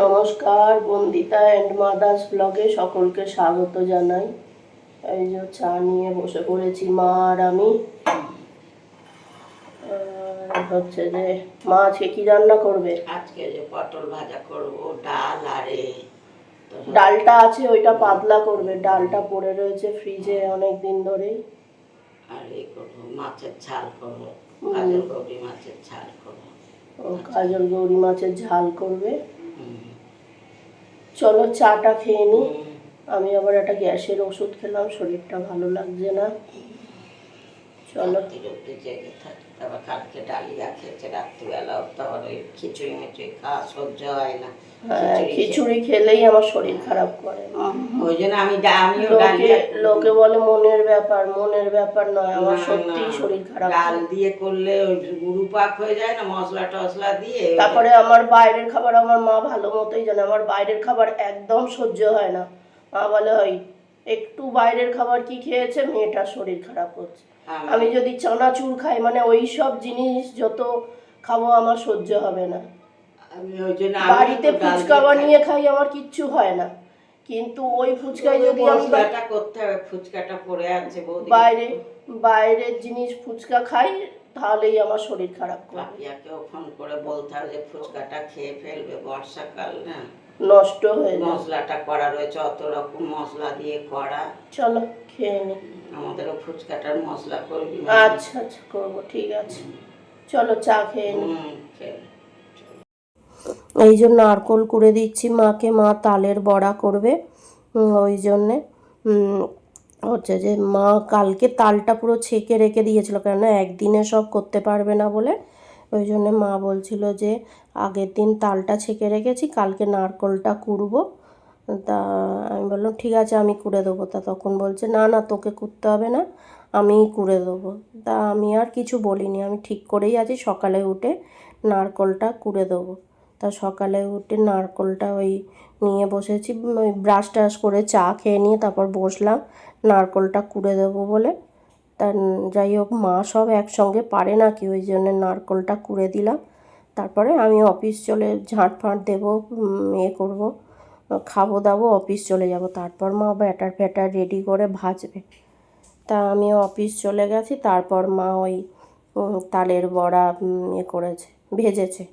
নমস্কার Bandita and mother's ব্লগে সকলকে স্বাগত জানাই। এই যে চা নিয়ে বসে পড়েছি মা আর আমি। হচ্ছে যে মা আজকে কি রান্না করবে? আজকে যে পটল ভাজা করব ডাল আর ডালটা আছে ওইটা পাতলা করবে। ডালটা পড়ে রয়েছে ফ্রিজে অনেক দিন ধরেই। আর এই করব মাছের ঝাল করব কাজল গৌরী মাছের ঝাল করব। ও কাজল গৌরী মাছের ঝাল করবে। চলো চাটা খেয়ে নিই আমি আবার একটা গ্যাসের ওষুধ খেলাম, শরীরটা ভালো লাগছে না। চলো। তারপর কালকে ডালিয়া খেয়েছে রাত্রিবেলা তারপর ওই খিচুড়ি মিচুড়ি খাওয়া সহ্য হয় না। হ্যাঁ, খিচুড়ি খেলেই আমার শরীর খারাপ করে। ওই জন্য আমি আমিও লোকে ডালিয়া লোকে বলে মনের ব্যাপার মনের ব্যাপার নয় আমার সত্যি শরীর খারাপ ডাল দিয়ে করলে ওই গুরু পাক হয়ে যায় না মশলা টসলা দিয়ে তারপরে আমার বাইরের খাবার আমার মা ভালো মতোই জানে আমার বাইরের খাবার একদম সহ্য হয় না। মা বলে ওই একটু বাইরের খাবার কি খেয়েছে? মেয়েটার শরীর খারাপ হচ্ছে আমি- যদি চানাচুর খাই মানে ওই সব জিনিস যত খাব আমার সহ্য হবে না। বাড়িতে ফুচকা বানিয়ে খাই আমার কিচ্ছু হয় না। কিন্তু ওই ফুচকায় যদি মশলাটা করতে হবে ফুচকাটা পড়ে আছে বৌদি। বাইরে বাইরের জিনিস ফুচকা খাই তাহলেই আমার শরীর খারাপ করে। পাপিয়াকেও ফোন করে বলতে হবে যে ফুচকাটা খেয়ে ফেলবে বর্ষাকাল না? নষ্ট হয়ে যায়। মশলাটা করা রয়েছে অত রকম মশলা দিয়ে করা। চলো খেয়ে নি। আমাদেরও ফুচকাটার মশলা করবি আচ্ছা আচ্ছা করব ঠিক আছে। চলো চা খেয়ে নি। এই জন্য নারকোল করে দিচ্ছি মাকে মা তালের বড়া করবে। ওই জন্যে হচ্ছে যে মা কালকে তালটা পুরো ছেঁকে রেখে দিয়েছিল কেননা একদিনে সব করতে পারবে না বলে। ওই জন্য মা বলছিল যে আগের দিন তালটা ছেঁকে রেখেছি, কালকে নারকোলটা কুড়বো। তা আমি বললাম, ঠিক আছে, আমি কুড়ে দেবো। তা তখন বলছে, না না, তোকে কুড়তে হবে না, আমিই কুড়ে দেবো। তা আমি আর কিছু বলিনি, আমি ঠিক করেই আছি, সকালে উঠে নারকোলটা কুড়ে দেবো। তা সকালে উঠে নারকোলটা ওই নিয়ে বসেছি, ওই ব্রাশ টাশ করে চা খেয়ে নিয়ে তারপর বসলাম, নারকলটা কুড়ে দেবো বলে। তা যাই হোক, মা সব একসঙ্গে পারে না কি ওই জন্য নারকোলটা কুড়ে দিলাম। তারপরে আমি অফিস চলে ঝাঁট ফাঁট দেবো এ করব, খাব দাবো, অফিস চলে যাব। তারপর মা ব্যাটার ফ্যাটার রেডি করে ভাজবে। তা আমি অফিস চলে গেছি, তারপর মা ওই তালের বড়া এ করেছে, ভেজেছে।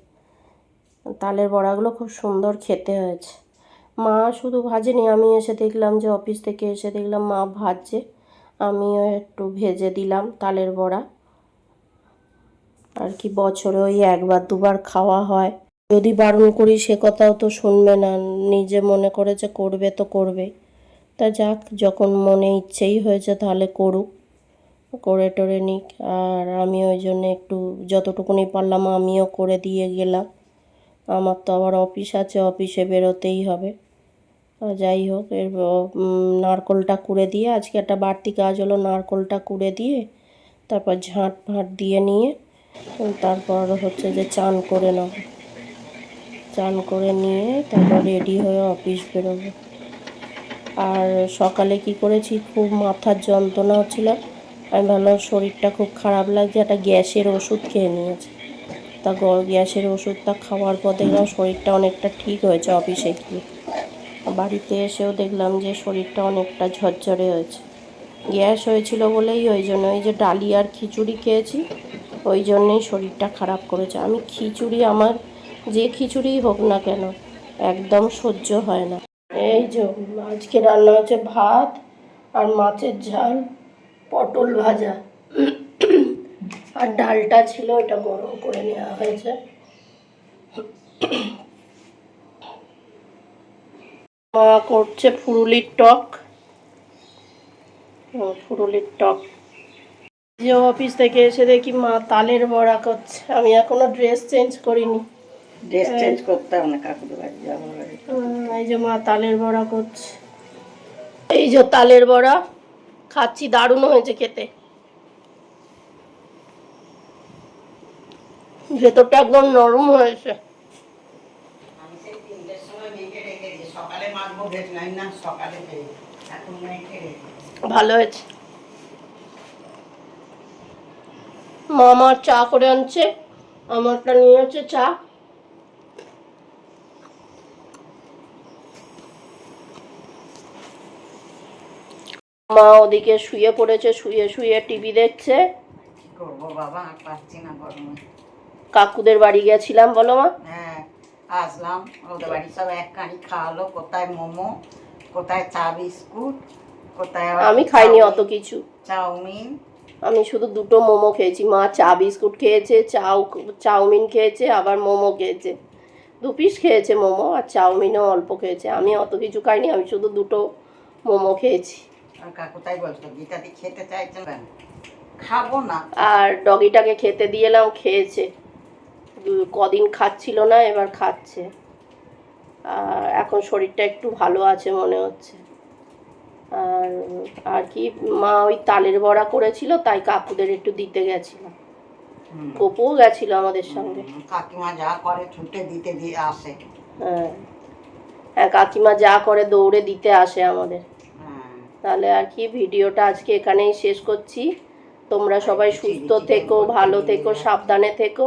তালের বড়াগুলো খুব সুন্দর খেতে হয়েছে। মা শুধু ভাজেনি, আমি এসে দেখলাম যে অফিস থেকে এসে দেখলাম মা ভাজছে। আমিও একটু ভেজে দিলাম তালের বড়া। আর কি বছরে ওই একবার দুবার খাওয়া হয়। যদি বারণ করি সে কথাও তো শুনবে না, নিজে মনে করেছে করবে তো করবে। তা যাক, যখন মনে ইচ্ছেই হয়েছে তাহলে করুক, করে টরে নিক। আর আমি ওই জন্য একটু যতটুকুনি পারলাম আমিও করে দিয়ে গেলাম। আমার তো আবার অফিস আছে, অফিসে বেরোতেই হবে। যাই হোক, এর নারকোলটা কুড়ে দিয়ে, আজকে একটা বাড়তি কাজ হলো নারকোলটা কুড়ে দিয়ে, তারপর ঝাঁট ফাঁট দিয়ে নিয়ে, তারপর হচ্ছে যে চান করে নেব। চান করে নিয়ে তারপর রেডি হয়ে অফিস বেরোবো। আর সকালে কি করেছি, খুব মাথার যন্ত্রণা হচ্ছিল, আমি ভাবলাম শরীরটা খুব খারাপ লাগছে, একটা গ্যাসের ওষুধ খেয়ে নিয়েছি। তা গ্যাসের ওষুধটা খাওয়ার পর দেখলাম শরীরটা অনেকটা ঠিক হয়েছে অফিসে গিয়ে। বাড়িতে এসেও দেখলাম যে শরীরটা অনেকটা ঝরঝরে হয়েছে। গ্যাস হয়েছিল বলেই ওই জন্য ওই যে ডালি আর খিচুড়ি খেয়েছি, ওই জন্যেই শরীরটা খারাপ করেছে। আমি খিচুড়ি আমার যে খিচুড়ি হোক না কেন, একদম সহ্য হয় না। এই যে আজকে রান্না হচ্ছে ভাত আর মাছের ঝাল, পটল ভাজা। আর ডালটা ছিল, এটা গরম করে নেওয়া হয়েছে। মা করছে ফুরুলির টক। ফুরুলির টক। যে অফিস থেকে এসে দেখি মা তালের বড়া করছে। আমি এখনও ড্রেস চেঞ্জ করিনি। ড্রেস চেঞ্জ করতে হবে না কাকুর বাড়ি এই যে মা তালের বড়া করছে। এই যে তালের বড়া খাচ্ছি দারুণ হয়েছে খেতে। ভেতরটা একদম নরম হয়েছে। আমি সেই তিনটের সময় সকালে মাখবো না সকালে ভালো হয়েছে। মামার চা করে আনছে আমারটা নিয়ে হচ্ছে চা। মা ওদিকে শুয়ে পড়েছে শুয়ে শুয়ে টিভি দেখছে। কাকুদের বাড়ি গেছিলাম বলো মা? হ্যাঁ আসলাম। ওদের বাড়ি সব এক কানি খাওয়ালো। কোথায় মোমো কোথায় চা বিস্কুট কোথায় আমি খাইনি অত কিছু। চাউমিন। আমি শুধু দুটো মোমো খেয়েছি। মা চা বিস্কুট খেয়েছে চাউ চাউমিন খেয়েছে আবার মোমো খেয়েছে। দু পিস খেয়েছে মোমো আর চাউমিনও অল্প খেয়েছে। আমি অত কিছু খাইনি আমি শুধু দুটো মোমো খেয়েছি। আর কাকু তাই বলতো গীতাদি খেতে চাইছেন কেন? খাব না। আর ডগিটাকে খেতে দিয়ে এলাম খেয়েছে। কদিন খাচ্ছিল না এবার খাচ্ছে। আর এখন শরীরটা একটু ভালো আছে মনে হচ্ছে। আর আর কি মা ওই তালের বড়া করেছিল তাই কাকুদের একটু দিতে গেছিলাম হুম। গপুও গেছিল আমাদের সঙ্গে। কাকিমা যা করে ছুটে দিতে দিয়ে আসে। হ্যাঁ। হ্যাঁ কাকিমা যা করে দৌড়ে দিতে আসে আমাদের। হ্যাঁ। তাহলে আর কি ভিডিওটা আজকে এখানেই শেষ করছি। তোমরা সবাই সুস্থ থেকো ভালো থেকো সাবধানে থেকো।